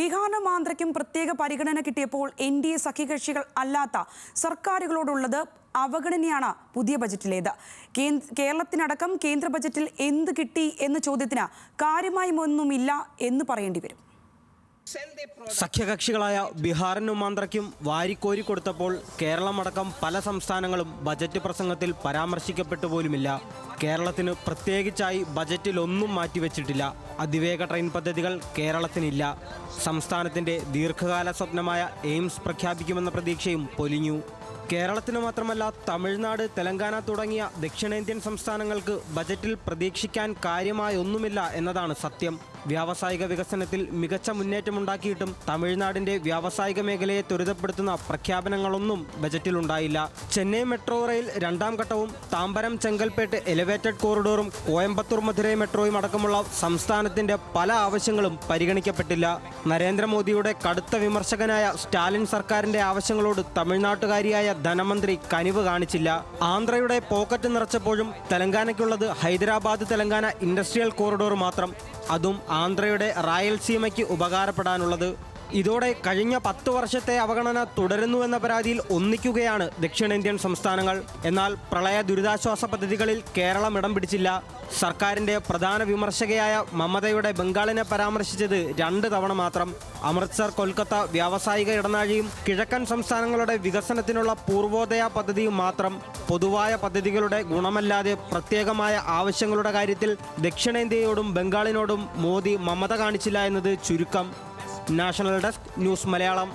ബീഹാറിനും ആന്ധ്രയ്ക്കും പ്രത്യേക പരിഗണന കിട്ടിയപ്പോൾ എൻ ഡി എ സഖ്യകക്ഷികൾ അല്ലാത്ത സർക്കാരുകളോടുള്ളത് അവഗണനയാണ് പുതിയ ബജറ്റിലേത്. കേരളത്തിനടക്കം കേന്ദ്ര ബജറ്റിൽ എന്ത് കിട്ടി എന്ന ചോദ്യത്തിന് കാര്യമായി ഒന്നുമില്ല എന്ന് പറയേണ്ടി വരും. സഖ്യകക്ഷികളായ ബീഹാറിനും ആന്ധ്രയ്ക്കും വാരിക്കോരി കൊടുത്തപ്പോൾ കേരളമടക്കം പല സംസ്ഥാനങ്ങളും ബജറ്റ് പ്രസംഗത്തിൽ പരാമർശിക്കപ്പെട്ടു പോലുമില്ല. കേരളത്തിന് പ്രത്യേകിച്ചായി ബജറ്റിൽ ഒന്നും മാറ്റിവെച്ചിട്ടില്ല. അതിവേഗ ട്രെയിൻ പദ്ധതികൾ കേരളത്തിനില്ല. സംസ്ഥാനത്തിന്റെ ദീർഘകാല സ്വപ്നമായ എയിംസ് പ്രഖ്യാപിക്കുമെന്ന പ്രതീക്ഷയും പൊലിഞ്ഞു. കേരളത്തിന് മാത്രമല്ല തമിഴ്നാട് തെലങ്കാന തുടങ്ങിയ ദക്ഷിണേന്ത്യൻ സംസ്ഥാനങ്ങൾക്ക് ബജറ്റിൽ പ്രതീക്ഷിക്കാൻ കാര്യമായൊന്നുമില്ല എന്നതാണ് സത്യം. വ്യാവസായിക വികസനത്തിൽ മികച്ച മുന്നേറ്റമുണ്ടാക്കിയിട്ടും തമിഴ്നാടിന്റെ വ്യാവസായിക മേഖലയെ ത്വരിതപ്പെടുത്തുന്ന പ്രഖ്യാപനങ്ങളൊന്നും ബജറ്റിലുണ്ടായില്ല. ചെന്നൈ മെട്രോ റെയിൽ രണ്ടാം ഘട്ടവും താമ്പരം ചെങ്കൽപ്പേട്ട് എലിവേറ്റഡ് കോറിഡോറും കോയമ്പത്തൂർ മധുരൈ മെട്രോയും അടക്കമുള്ള സംസ്ഥാനത്തിന്റെ പല ആവശ്യങ്ങളും പരിഗണിക്കപ്പെട്ടില്ല. നരേന്ദ്രമോദിയുടെ കടുത്ത വിമർശകനായ സ്റ്റാലിൻ സർക്കാരിന്റെ ആവശ്യങ്ങളോട് തമിഴ്നാട്ടുകാരിയായ ധനമന്ത്രി കനിവ് കാണിച്ചില്ല. ആന്ധ്രയുടെ പോക്കറ്റ് നിറച്ചപ്പോഴും തെലങ്കാനയ്ക്കുള്ളത് ഹൈദരാബാദ് തെലങ്കാന ഇൻഡസ്ട്രിയൽ കോറിഡോർ മാത്രം. അതും ആന്ധ്രയുടെ റായൽസീമയ്ക്ക് ഉപകാരപ്പെടാനുള്ളത് ഇതോടെ കഴിഞ്ഞ പത്ത് വർഷത്തെ അവഗണന തുടരുന്നുവെന്ന പരാതിയിൽ ഒന്നിക്കുകയാണ് ദക്ഷിണേന്ത്യൻ സംസ്ഥാനങ്ങൾ. എന്നാൽ പ്രളയ ദുരിതാശ്വാസ പദ്ധതികളിൽ കേരളം ഇടം പിടിച്ചില്ല. സർക്കാരിന്റെ പ്രധാന വിമർശകയായ മമതയുടെ ബംഗാളിനെ പരാമർശിച്ചത് രണ്ട് തവണ മാത്രം. അമൃത്സർ കൊൽക്കത്ത വ്യാവസായിക ഇടനാഴിയും കിഴക്കൻ സംസ്ഥാനങ്ങളുടെ വികസനത്തിനുള്ള പൂർവോദയ പദ്ധതിയും മാത്രം പൊതുവായ പദ്ധതികളുടെ ഗുണമല്ലാതെ പ്രത്യേകമായ ആവശ്യങ്ങളുടെ കാര്യത്തിൽ ദക്ഷിണേന്ത്യയോടും ബംഗാളിനോടും മോദി മമത കാണിച്ചില്ല എന്നത് ചുരുക്കം. National desk news Malayalam